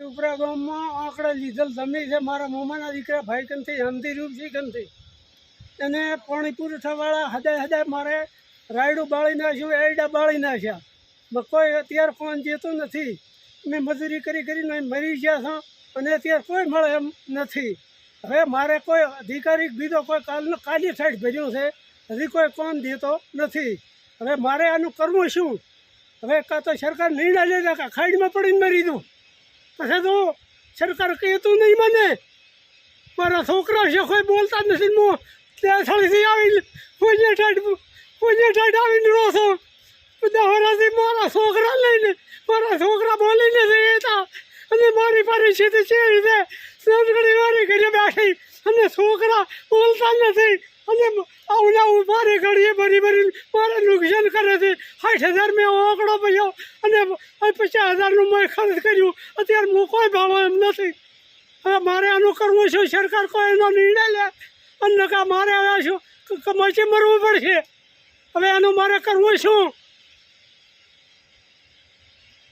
ઉપરા ગામમાં આંકડા લીધેલ જમીન છે. મારા મોમાના દીકરા ભાઈ કંથી હમદી રૂપજી કંથી એને પાણી પુરવઠાવાળા હદાય હદાય મારે રાયડું બાળી નાખ્યું, એરડા બાળી નાખ્યા. કોઈ અત્યારે ફોન જતો નથી. મેં મજૂરી કરી કરીને મરી ગયા છો અને અત્યારે કોઈ મળે એમ નથી. હવે મારે કોઈ અધિકારી બીજો કોઈ કાલનો કાલી સાઈડ ભર્યું છે. હજી કોઈ કોણ દેતો નથી. હવે મારે આનું કરવું શું? હવે કાં તો સરકાર નિર્ણય લે છે કે ખાડીમાં પડીને મરી દઉં. પછી તો સરકાર કહેતું નહીં મને. મારા છોકરા છે, કોઈ બોલતા નથી હું ત્યાં સ્થળેથી આવીને પૂજ્ય ઠાઠ પૂજ્ય ઠાઠ આવીને રો છો. બધા મારા છોકરા લઈને, મારા છોકરા બોલીને રહેતા અને મારી પરિસ્થિતિ છે રીતે સંસ્કૃતિ મારી ઘરે બેઠી અને છોકરા બોલતા નથી. અને આવું આવું મારી ઘડીએ ભરી ભરી મારે નુકસાન કરે છે. સાઠ હજાર મેં આંકડો અને પચાસ હજારનું મેં ખર્ચ કર્યું. અત્યારે હું કોઈ ભાવ એમ નથી. હવે મારે આનું કરવું છે, સરકાર કોઈ એનો નિર્ણય લે. અને નકા મારે હવે શું મચી મરવું પડશે. હવે એનું મારે કરવું શું?